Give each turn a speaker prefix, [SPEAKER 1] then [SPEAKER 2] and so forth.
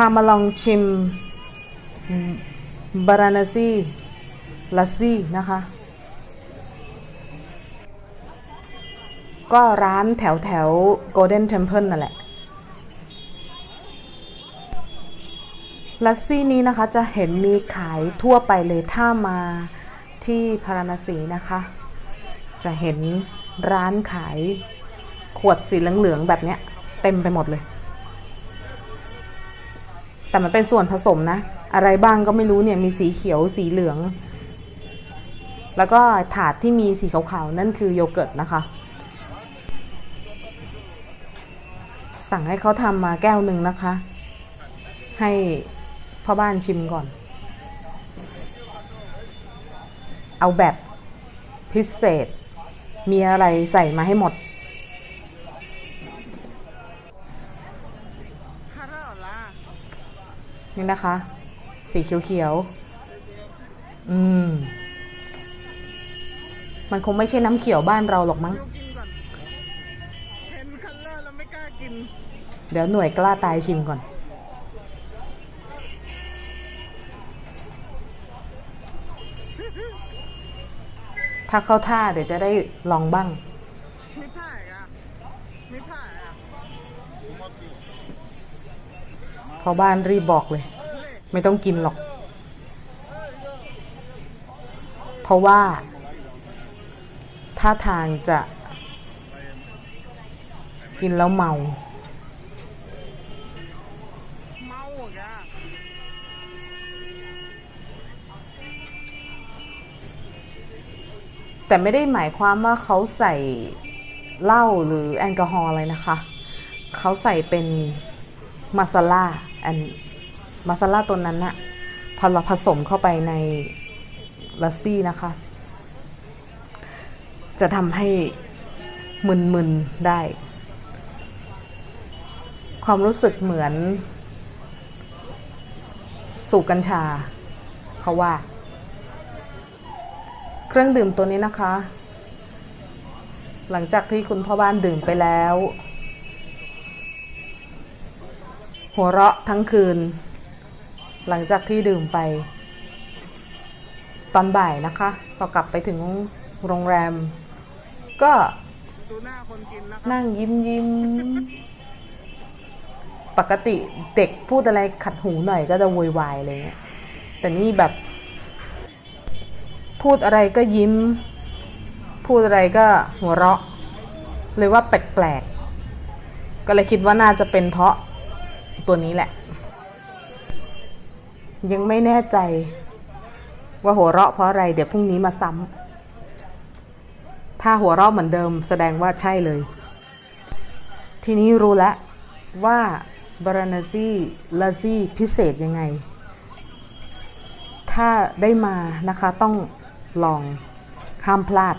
[SPEAKER 1] พามาลองชิมบาราณซีลัสซี่นะคะ ก็ร้านแถวแถว Golden Temple นั่นแหละ ลัสซี่นี้นะคะจะเห็นมีขายทั่วไปเลยถ้ามาที่พาราณสีนะคะ จะเห็นร้านขายขวดสีเหลือง ๆ แบบเนี้ย เต็มไปหมดเลย แต่มันเป็นส่วนผสมนะ อะไรบ้างก็ไม่รู้เนี่ยมีสีเขียวสีเหลือง แล้วก็ถาดที่มีสีขาวๆนั่นคือโยเกิร์ตนะคะ สั่งให้เขาทำมาแก้วหนึ่งนะคะ ให้พ่อบ้านชิมก่อน เอาแบบพิเศษ มีอะไรใส่มาให้หมด นี่นะคะ สีเขียวๆ อืม มันคงไม่ใช่น้ำเขียวบ้านเราหรอกมั้ง
[SPEAKER 2] เห็นคัลเลอร์แล้วไม่กล้ากิน
[SPEAKER 1] เดี๋ยวหน่วยกล้าตายชิมก่อน ถ้าเข้าท่าเดี๋ยวจะได้ลองบ้าง
[SPEAKER 2] ไม่ถ่ายอะ ไม่ถ่ายอะ
[SPEAKER 1] พอบ้านรีบบอกเลย ไม่ต้องกินหรอก เพราะว่าท่าทางจะกินแล้วเมา แต่ไม่ได้หมายความว่าเขาใส่เหล้าหรือแอลกอฮอล์อะไรนะคะ เขาใส่เป็น มาซาล่าแอนมาซาล่าตัวนั้นน่ะพอเราผสมเข้าไปในลัสซี่นะคะ จะทำให้มึนๆได้ ความรู้สึกเหมือน สูบกัญชาเขาว่า เครื่องดื่มตัวนี้นะคะ หลังจากที่คุณพ่อบ้านดื่มไปแล้ว หัวเราะทั้งคืน หลังจากที่ดื่มไป ตอนบ่ายนะคะพอกลับไปถึงโรงแรม ก็
[SPEAKER 2] น,น,กน,นั่
[SPEAKER 1] งยิ้มยิ้มปกติเด็กพูดอะไรขัดหูหน่อยก็จะโวยวายอะไรเงี้ยแต่นี่แบบ พูดอะไรก็ยิ้ม พูดอะไรก็หัวเราะ เลยว่าแปลกๆก็เลยคิดว่าน่าจะเป็นเพราะ ตัวนี้แหละ ยังไม่แน่ใจ ว่าหัวเราะเพราะอะไร เดี๋ยวพรุ่งนี้มาซ้ำถ้าหัวเราะเหมือนเดิมแสดงว่าใช่เลย ทีนี้รู้แล้วว่าบราณซีลาซีพิเศษยังไง ถ้าได้มานะคะต้องลองห้ามพลาด